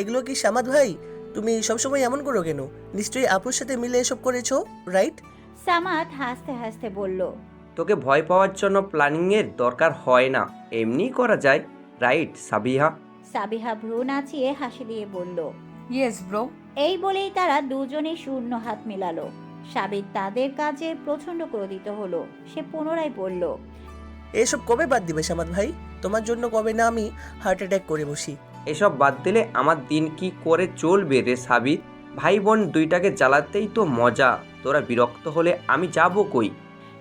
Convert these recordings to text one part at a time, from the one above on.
এগুলো কি সামাদ ভাই? তুমি সবসময় এমন করো কেন? নিশ্চয়ই আপুর সাথে মিলে এসব করেছ রাইট সামাদ হাসতে হাসতে বলল তোকে ভয় পাওয়ার জন্য প্ল্যানিংয়ের দরকার হয় না এমনিই করা যায় রাইট সাবিহা? সাবিহা ভ্রু নাচিয়ে হাসি দিয়ে বলল ইয়েস ব্রো এই বলেই তারা দুজনেই শূন্য হাত মেলালো। সাবিত তাদের কাজে প্রচণ্ড ক্রোধিত হলো। সে পুনরায় বলল এসব কবে বাদ দিবে সামাদ ভাই? তোমার জন্য কবে না আমি হার্ট অ্যাটাক করে বসি। এসব বাদ দিলে আমার দিন কি করে চলবে রে সাবিত? ভাই বোন দুইটাকে জ্বালাতেই তো মজা। তোরা বিরক্ত হলে আমি যাব কই?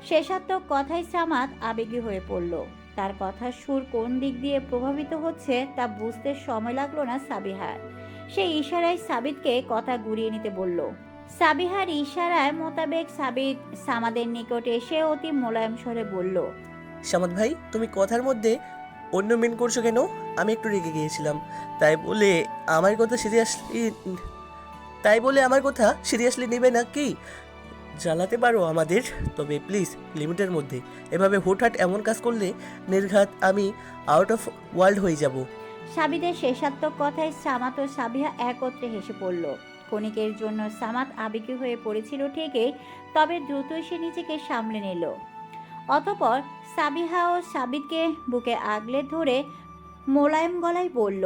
শেষাত্মক কথায় সামাদ আবেগী হয়ে পড়ল। তার কথার সুর কোন দিক দিয়ে প্রভাবিত হচ্ছে তা বুঝতে সময় লাগল না সাবিহার। সে ইশারায় সাবিতকে কথা ঘুরিয়ে নিতে বলল সাবিহার ইশারায় মোতাবেক সাবিত সামাদের নিকটে এসে অতি মোলায়েম স্বরে বলল সামাদ ভাই তুমি কথার মধ্যে অন্য মেন করছ কেন? আমি একটু রেগে গিয়েছিলাম। তাই বলে আমার কথা সিরিয়াসলি তাই বলে আমার কথা সিরিয়াসলি নেবে না কি? জ্বালাতে পারো আমাদের, তবে প্লিজ লিমিটের মধ্যে। এভাবে হুটহাট এমন কাজ করলে নির্ঘাত আমি আউট অফ ওয়ার্ল্ড হয়ে যাব। সাবিদের শেষাত্মক কথায় সামাত ও সাবিহা একত্রে হেসে পড়ল। ক্ষণিকের জন্য সামাত আবেগী হয়ে পড়েছিল ঠিকই, তবে দ্রুতই সে নিজেকে সামলে নিল। অতপর সাবিহা ও সাবিদকে বুকে আগলে ধরে মোলায়েম গলায় বলল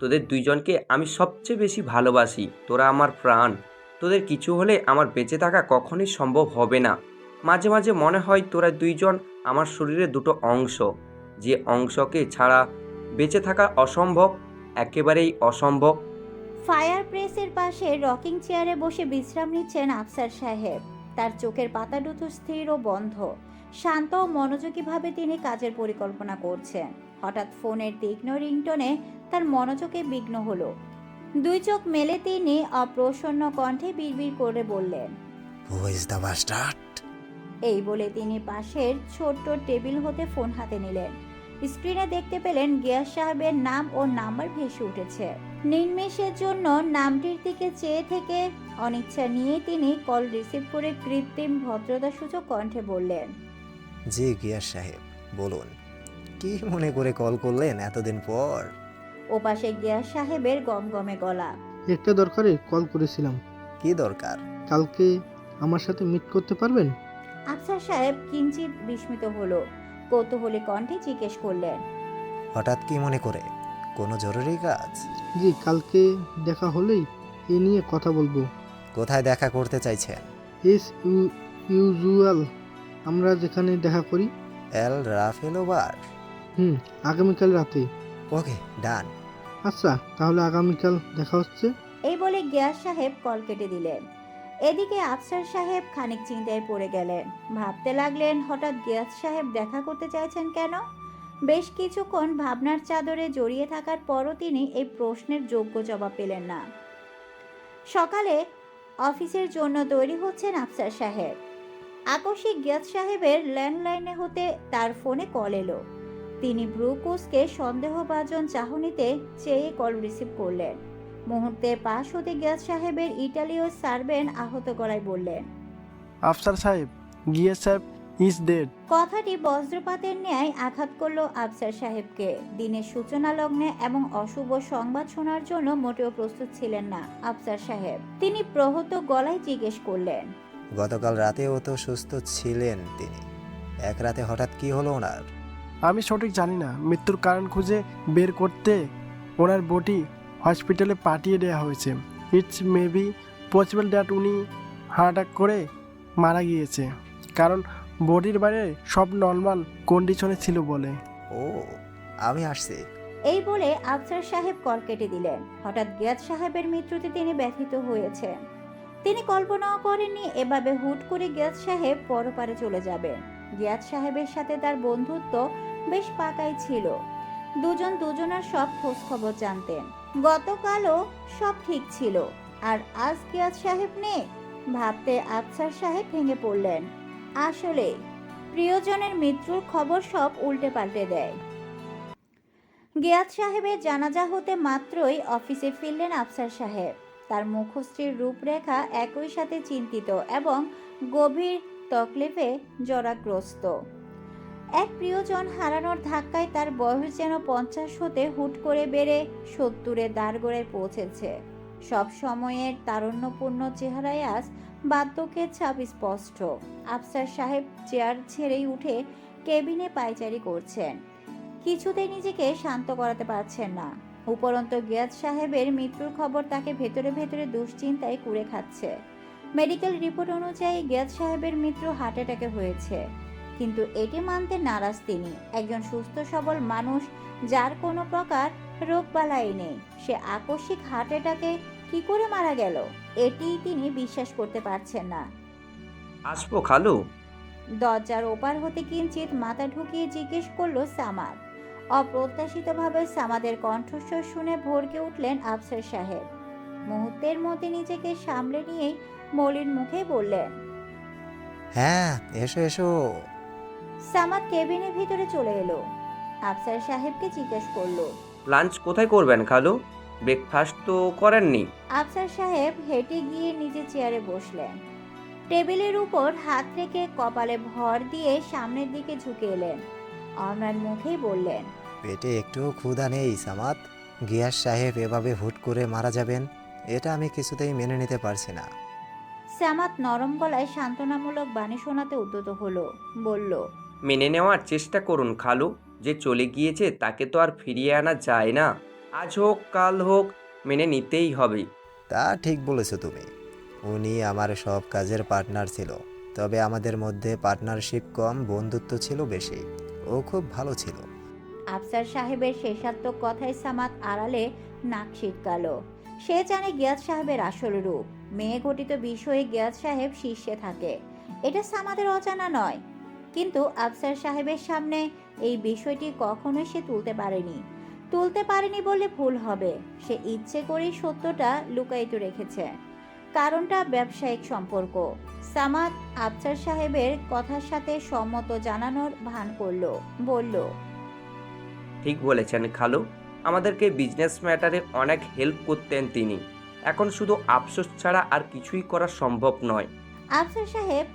তোদের দুইজনকে আমি সবচেয়ে বেশি ভালোবাসি। তোরা আমার প্রাণ। তোদের কিছু হলে আমার বেঁচে থাকা কখনোই সম্ভব হবে না। মাঝে মাঝে মনে হয় তোরা দুইজন আমার শরীরের দুটো অংশ। যে অংশকে ছাড়া বেঁচে থাকা অসম্ভব একেবারেই অসম্ভব। ফায়ার প্রেসের পাশে রকিং চেয়ারে বসে বিশ্রাম নিচ্ছেন আফসার সাহেব। তার চোখের পাতা দুটো স্থির ও বন্ধ। শান্ত ও মনোযোগীভাবে তিনি কাজের পরিকল্পনা করছেন। হঠাৎ ফোনের তীক্ষ্ণ রিংটনে তার মনোযোগে বিঘ্ন হলো। দুই চোখ মেলে তিনি অপ্রসন্ন কণ্ঠে বিড়বিড় করে বললেন হু ইজ দ্য বাস্টার্ড এই বলে তিনি পাশের ছোট্ট টেবিল হতে ফোন হাতে নিলেন। স্ক্রিনে দেখতে পেলেন গিয়াস সাহেবের নাম ও নাম্বার ভেসে উঠেছে। নির্মেষের জন্য নামটির দিকে চেয়ে থেকে অনিচ্ছা নিয়ে তিনি কল রিসিভ করে কৃত্রিম ভদ্রতা সূচক কণ্ঠে বললেন জি গিয়াস সাহেব বলুন। কি মনে করে কল করলেন এতদিন পর? ওপাশে গিয়াস সাহেবের গমগমে গলা। একটা দরকারে কল করেছিলাম। কি দরকার? কালকে আমার সাথে মিট করতে পারবেন? আফসার সাহেব কিঞ্চিত বিস্মিত হলো। কৌতূহলী কণ্ঠে জিজ্ঞেস করলেন। হঠাৎ কি মনে করে? কোনো জরুরি কাজ? জি কালকে দেখা হলেই এ নিয়ে কথা বলব। কোথায় দেখা করতে চাইছেন? এস ইউজুয়াল আমরা যেখানে দেখা করি। এল রাফেলোবার হুম আগামীকাল রাতে। ওকে ডান। আচ্ছা তাহলে আগামীকাল দেখা হচ্ছে। এই বলে গিয়াস সাহেব কল কেটে দিলেন। এদিকে আফসার সাহেব খানিক চিন্তায় পড়ে গেলেন। ভাবতে লাগলেন হঠাৎ গিয়াস সাহেব দেখা করতে চাইছেন কেন? বেশ কিছুক্ষণ ভাবনার চাদরে জড়িয়ে থাকার পরও তিনি এই প্রশ্নের যোগ্য জবাব পেলেন না। সকালে অফিসের জন্য তৈরি হচ্ছেন আফসার সাহেব। আকস্মিক গিয়াস সাহেবের ল্যান্ডলাইনে হতে তার ফোনে কল এলো। তিনি ব্রুকুসকে সন্দেহভাজন চাহনিতে চেয়ে কল রিসিভ করলেন। মুহূর্তে পাশ হতে গিয়াস সাহেবের ইটালীয় সার্ভেন্ট আহত গলায় বললেন আফসার সাহেব গিয়ে সাহেব ইজ ডেড। কথাটি বজ্রপাতের ন্যায় আঘাত করল আফসার সাহেবকে। দিনের সূচনা লগ্নে এবং অশুভ সংবাদ শোনার জন্য মোটেও প্রস্তুত ছিলেন না আফসার সাহেব। তিনি প্রহত গলায় জিজ্ঞেস করলেন গতকাল রাতেও তো সুস্থ ছিলেন তিনি। এক রাতে হঠাৎ কি হলো ওনার? আমি সঠিক জানি না। মৃত্যুর কারণ খুঁজে বের করতে ওনার বডি হসপিটালে পাঠিয়ে দেওয়া হয়েছে। ইটস মেবি পসিবল দ্যাট উনি হার্ট অ্যাটাক করে মারা গিয়েছে। কারণ বডির বাইরে সব নর্মাল কন্ডিশনে ছিল বলে। ও আমি আসছি। এই বলে আফসার সাহেব কল কেটে দিলেন। হঠাৎ গিয়াদ সাহেবের মৃত্যুতে তিনি ব্যথিত হয়েছেন। তিনি কল্পনাও করেননি এভাবে হুট করে গিয়াদ সাহেব পরপারে চলে যাবেন। গিয়াদ সাহেবের সাথে তার বন্ধুত্ব বেশ পাকাই ছিল। দুজন দুজনের সব খোঁজ খবর জানতেন। গতকালও সব ঠিক ছিল। আর আজ গিয়াদ সাহেব নেই? ভাবতে আফসার সাহেব ভেঙে পড়লেন। আসলে প্রিয়জনের মৃত্যুর খবর সব উল্টে পাল্টে দেয়। গিয়াদ সাহেবের জানাজা হতে মাত্রই অফিসে ফিরলেন আফসার সাহেব। তার মুখশ্রীর রূপরেখা একই সাথে চিন্তিত এবং গভীর তকলিফে জরাগ্রস্ত। এক প্রিয়জন হারানোর ধাক্কায় তার বয়স যেন পঞ্চাশ হতে হুট করে বেড়ে সত্তরে দাঁড়গোড়ায় পৌঁছেছে। সব সময়ের তারণ্যপূর্ণ চেহারায় আজ বার্ধক্যের ছাপ স্পষ্ট। আফসার সাহেব চেয়ার ছেড়েই উঠে কেবিনে পায়চারি করছেন। কিছুতেই নিজেকে শান্ত করাতে পারছেন না। উপরন্ত গিয়াদ সাহেবের মৃত্যুর খবর তাকে ভেতরে ভেতরে দুশ্চিন্তায় কুড়ে খাচ্ছে। মেডিকেল রিপোর্ট অনুযায়ী গিয়াদ সাহেবের মৃত্যু হার্ট অ্যাটাকে হয়েছে। কিন্তু এটি মানতে নারাজ তিনি। একজন সুস্থ সবল মানুষ যার কোনো প্রকার রোগবালাই নেই। সে আকস্মিক হার্ট অ্যাটাকে কি করে মারা গেল? এটি তিনি বিশ্বাস করতে পারছেন না। আসব খালু? দরজার ওপার হতে কিঞ্চিত মাথা ঢুকিয়ে জিজ্ঞেস করল সামাদ। অপ্রত্যাশিতভাবে সামাদের কণ্ঠস্বর শুনে ভরকে উঠলেন আফসার সাহেব। মুহূর্তের মধ্যে নিজেকে সামলে নিয়েই মলিন মুখে বললেন হ্যাঁ এসো এসো। সামাদ কেবিনের ভিতরে চলে এলো। আফসার সাহেবকে জিজ্ঞেস করল লাঞ্চ কোথায় করবেন খালু? ব্রেকফাস্ট তো করেননি। আফসার সাহেব হেঁটে গিয়ে নিজে চেয়ারে বসলেন। টেবিলের উপর হাত রেখে কপালে ভর দিয়ে সামনের দিকে ঝুঁকে এলেন। অমরান মুখেই বললেন পেটে একটু ক্ষুধা নেই সামাদ। গিয়াস সাহেব এভাবে হুট করে মারা যাবেন এটা আমি কিছুতেই মেনে নিতে পারছি না। সামাত নরম গলায় সান্ত্বনামূলক বাণী শোনাতে উদ্যত হলো বলল মেনে নেওয়ার চেষ্টা করুন খালু। যে চলে গিয়েছে তাকে তো আর ফিরিয়ে আনা যায় না। আজ হোক কাল হোক মেনে নিতেই হবে। তা ঠিক বলেছ তুমি। উনি আমার সব কাজের পার্টনার ছিল তবে আমাদের মধ্যে পার্টনারশিপ কম বন্ধুত্ব ছিল বেশি। ও খুব ভালো ছিল। আফসার সাহেবের শেষাত্মক কথায় সামাত আড়ালে নাক ছিটকাল। সে জানে গিয়াদ সাহেবের আসল রূপ। মেয়ে ঘটিত বিষয়ে গিয়াদ সাহেব শীর্ষে থাকে। এটা সামাদের অজানা নয়। কিন্তু আফসার সাহেবের সামনে এই বিষয়টি কখনোই সে তুলতে পারেনি। তুলতে পারেনি বললে ভুল হবে। সে ইচ্ছে করেই সত্যটা লুকায়িত রেখেছে। কারণটা ব্যবসায়িক সম্পর্ক। সামাদ আফসার সাহেবের কথার সাথে সম্মত জানানোর ভান করল বলল ঠিক বলেছেন খালু। আমাদেরকে বিজনেস ম্যাটারে অনেক হেল্প করতেন তিনি। এখন শুধু আফসোস ছাড়া আর কিছুই করা সম্ভব নয়। আফসার সাহেব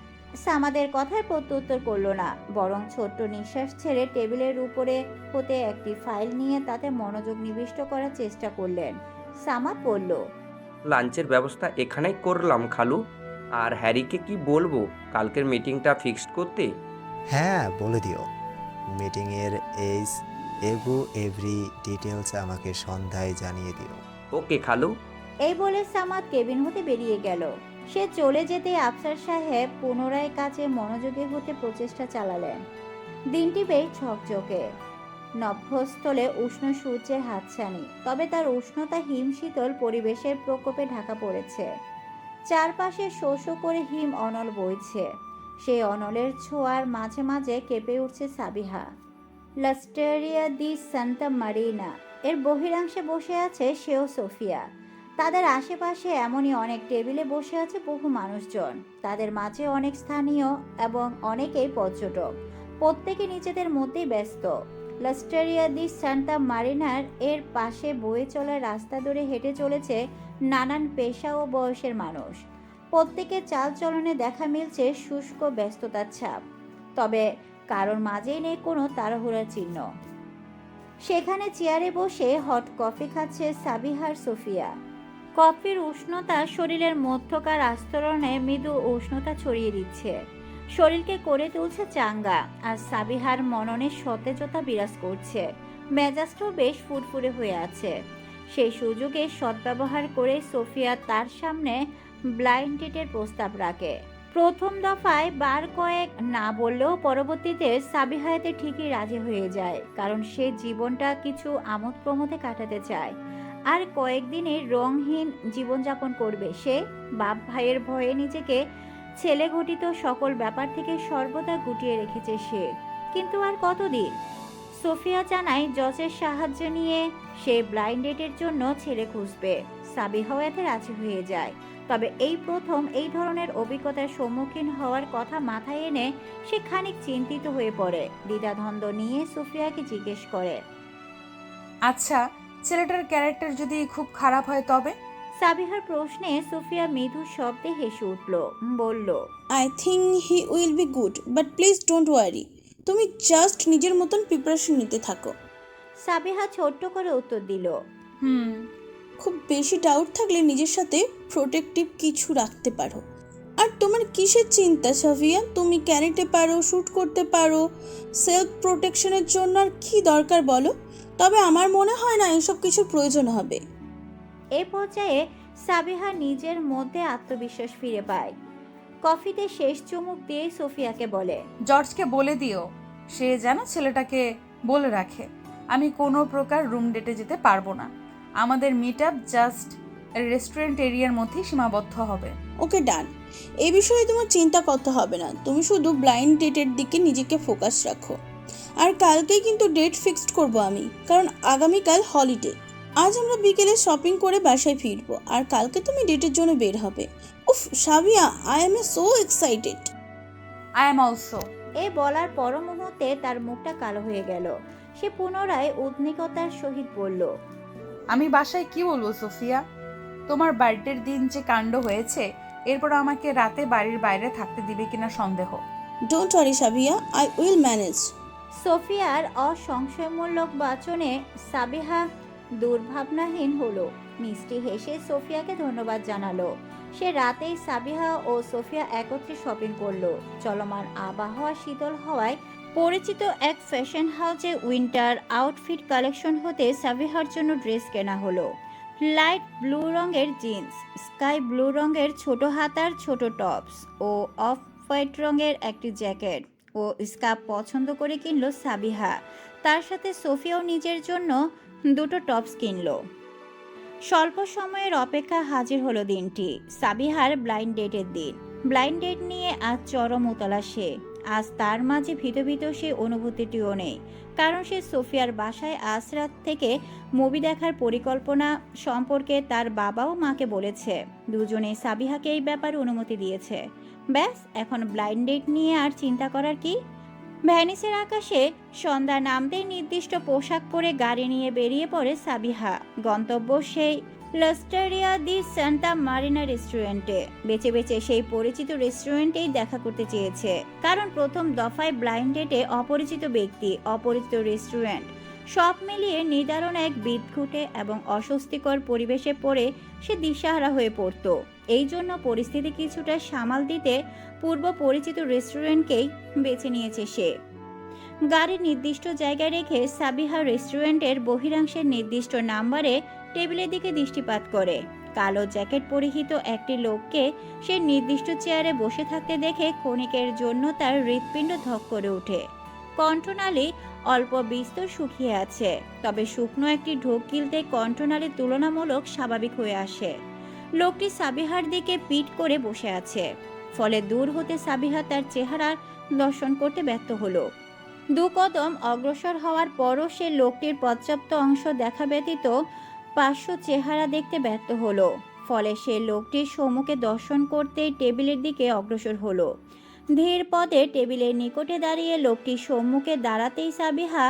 সামাদের কথায় প্রত্যুত্তর করল না বরং ছোট্ট নিঃশ্বাস ছেড়ে টেবিলের উপরে হতে একটি ফাইল নিয়ে তাতে মনোযোগ নিবিষ্ট করার চেষ্টা করলেন। সামাদ বলল লাঞ্চের ব্যবস্থা এখানেই করলাম খালু। আর হ্যারিকে কি বলব কালকের মিটিংটা ফিক্সড করতে? হ্যাঁ বলে দিও। মিটিংয়ের এইস এগো এভরি ডিটেলস আমাকে সন্ধ্যায় জানিয়ে দিও। ওকে খালু। এই বলে সামাদ কেবিন হতে বেরিয়ে গেল। সে চলে যেতে আফসার সাহেব পুনরায় কাজে মনোযোগী হতে প্রচেষ্টা চালালেন। দিনটি বেশ ঝকঝকে। নভ্যস্থলে উষ্ণ সূর্যের হাতছানি, তবে তার উষ্ণতা হিমশীতল পরিবেশের প্রকোপে ঢাকা পড়েছে। চারপাশে শোষ করে হিম অনল বইছে। সেই অনলের ছোঁয়ার মাঝে মাঝে কেঁপে উঠছে সাবিহা। লাস্টেরিয়া দি সান্তা মারিনা, এর বহিরাংশে বসে আছে সেও সোফিয়া। তাদের আশেপাশে এমনই অনেক টেবিলে বসে আছে বহু মানুষজন। তাদের মাঝে অনেক স্থানীয় এবং অনেকেই পর্যটক। প্রত্যেকে নিজেদের মধ্যেই ব্যস্ত। লাস্টেরিয়া দি সান্তা মারিনার এর পাশে বয়ে চলা রাস্তা ধরে হেঁটে চলেছে নানান পেশা ও বয়সের মানুষ। প্রত্যেকের চালচলনে দেখা মিলছে শুষ্ক ব্যস্ততার ছাপ। তবে কারোর মাঝেই নেই কোনো তাড়াহুড়ার চিহ্ন। সেখানে চেয়ারে বসে হট কফি খাচ্ছে সাবিহার সোফিয়া। কফির উষ্ণতা শরীরের মধ্যকার আস্তরণে মৃদু উষ্ণতা ছড়িয়ে দিচ্ছে। শরীরকে করে তুলছে চাঙ্গা, আর সাবিহার মননে সতেজতা বিরাজ করছে। মেজাজটাও বেশ ফুরফুরে হয়ে আছে। সেই সুযোগে সদ্ব্যবহার করে সোফিয়া তার সামনে ব্লাইন্ড ডেটের প্রস্তাব রাখে। প্রথম দফায় বার কয়েক না বললেও পরবর্তীতে সাবিহায়াতে ঠিকই রাজি হয়ে যায়, কারণ সে জীবনটা কিছু আমোদ প্রমোদে কাটাতে চায়। আর কয়েকদিনে রংহীন জীবনযাপন করবে সে, বাপ ভাইয়ের ভয়ে নিজেকে ছেলে ঘটিত সকল ব্যাপার থেকে সর্বদা গুটিয়ে রেখেছে সে। কিন্তু আর কতদিন? সোফিয়া জানায়, জজের সাহায্য নিয়ে সে ব্লাইন্ড ডেটের জন্য ছেলে খুঁজবে। সাবিহাওয়াতে রাজি হয়ে যায়। তবে এই প্রথম এই ধরনের অভিজ্ঞতার সম্মুখীন হওয়ার কথা মাথায় এনে সে খানিক চিন্তিত হয়ে পড়ে। দ্বিধাদ্বন্দ্ব নিয়ে সোফিয়াকে জিজ্ঞেস করে আচ্ছা ছেলেটার ক্যারেক্টার যদি খুব খারাপ হয় তবে? সাবিহার প্রশ্নে সোফিয়া মৃদু শব্দে হেসে উঠল বলল I think he will be good but please don't worry তুমি জাস্ট নিজের মতন প্রিপারেশন নিতে থাকো। সাবিহা ছোট্ট করে উত্তর দিল হুম। খুব বেশি ডাউট থাকলে নিজের সাথে প্রোটেক্টিভ কিছু রাখতে পারো। আর তোমার কিসের চিন্তা সাফিয়া তুমি ক্যারেটে পারো শ্যুট করতে পারো সেলফ প্রোটেকশনের জন্য আর কি দরকার বলো? তবে আমার মনে হয় না এসব কিছুর প্রয়োজন হবে। এই পর্যায়ে সাবিহা নিজের মধ্যে আত্মবিশ্বাস ফিরে পায়। কফিতে শেষ চুমুক দিয়ে সোফিয়াকে বলে জর্জকে বলে দিও সে যেন ছেলেটাকে বলে রাখে। আমি কোনো প্রকার রুম ডেটে যেতে পারব না। আমাদের মিট আপ জাস্ট রেস্টুরেন্ট এরিয়ার মধ্যেই সীমাবদ্ধ হবে। ওকে ডান। এই বিষয়ে তোমার চিন্তা করতে হবে না। তুমি শুধু ব্লাইন্ড ডেটের দিকে নিজেকে ফোকাস রাখো। আর কালকেই কিন্তু ডেট ফিক্সড করব আমি কারণ আগামীকাল হলিডে। আজ আমরা বিকেলে শপিং করে বাসায় ফিরবো আর কালকে তুমি ডেটের জন্য বের হবে। উফ Sabiya I am so excited I am also a বলার পর মুহূর্তে তার মুখটা কালো হয়ে গেল। সে পুনরায় উদ্নিকতার সহিত বলল আমি বাসায় কি বলব সোফিয়া? তোমার বার্থডের দিন যে কাণ্ড হয়েছে এরপর আমাকে রাতে বাড়ির বাইরে থাকতে দিবে কিনা সন্দেহ। Don't worry Sabiya I will manage সোফিয়ার অসংশয়মূলক বাচনে সাবিহা দুর্ভাবনাহীন হলো। মিষ্টি হেসে সোফিয়াকে ধন্যবাদ জানালো। সে রাতেই সাবিহা ও সোফিয়া একত্রে শপিং করল। চলমান আবহাওয়া শীতল হওয়ায় পরিচিত এক ফ্যাশন হাউসে উইন্টার আউটফিট কালেকশন হতে সাবিহার জন্য ড্রেস কেনা হলো। লাইট ব্লু রঙের জিন্স, স্কাই ব্লু রঙের ছোট হাতার ছোট টপস ও অফ হোয়াইট রঙের একটি জ্যাকেট ও স্কার্ফ পছন্দ করে কিনলো সাবিহা। তার সাথে সোফিয়াও নিজের জন্য দুটো টপস কিনল। স্বল্প সময়ের অপেক্ষা হাজির হলো দিনটি, সাবিহার ব্লাইন্ড ডেটের দিন। ব্লাইন্ড ডেট নিয়ে আজ চরম উতলা সে। আজ তার মাঝে ভীত ভিত সে অনুভূতিটিও নেই, কারণ সে সোফিয়ার বাসায় আজ রাত থেকে মুভি দেখার পরিকল্পনা সম্পর্কে তার বাবা ও মাকে বলেছে। দুজনেই সাবিহাকে এই ব্যাপারে অনুমতি দিয়েছে। ব্যাস, এখন ব্লাইন্ড ডেট নিয়ে আর চিন্তা করার কি? ভ্যানিসের আকাশে সন্ধ্যা নামতেই নির্দিষ্ট পোশাক পরে গাড়ি নিয়ে বেরিয়ে পড়ে সাবিহা। গন্তব্য সেই লস্টারিয়া দি সান্তা মারিনা রেস্টুরেন্টে। বেছে বেছে সেই পরিচিত রেস্টুরেন্টেই দেখা করতে চেয়েছে। কারণ প্রথম দফায় ব্লাইন্ডেটে অপরিচিত ব্যক্তি, অপরিচিত রেস্টুরেন্ট। সব মিলিয়ে নিদারুণ এক বিদঘুটে এবং অস্বস্তিকর পরিবেশে পড়ে সে দিশাহারা হয়ে পড়তো। এই জন্য পরিস্থিতি কিছুটা সামাল দিতে পূর্ব পরিচিত রেস্টুরেন্টকেই বেছে নিয়েছে সে। গাড়ির নির্দিষ্ট জায়গায় রেখে সাবিহা রেস্টুরেন্টের বহিরাংশের নির্দিষ্ট নাম্বারে টেবিলের দিকে দৃষ্টিপাত করে। কালো জ্যাকেট পরিহিত একটি লোককে সে নির্দিষ্ট চেয়ারে বসে থাকতে দেখে ক্ষণিকের জন্য তার হৃৎপিণ্ড ধক করে ওঠে। কণ্ঠনালী অল্প বিস্তর শুকিয়ে আছে। তবে শুকনো একটি ঢোক গিলতে কণ্ঠনালী তুলনামূলক স্বাভাবিক হয়ে আসে। লোকটি সাবিহার দিকে পিট করে বসে আছে। ফলে দূর হতে সাবিহা তার চেহারা দর্শন করতে ব্যর্থ হলো। দু কদম অগ্রসর হওয়ার পরও সে লোকটির পর্যাপ্ত অংশ দেখা ব্যতীত পার্শ্ব চেহারা দেখতে ব্যর্থ হলো। ফলে সে লোকটির সম্মুখে দর্শন করতে টেবিলের দিকে অগ্রসর হলো। ধীর পদে টেবিলের নিকটে দাঁড়িয়ে লোকটির সম্মুখে দাঁড়াতেই সাবিহা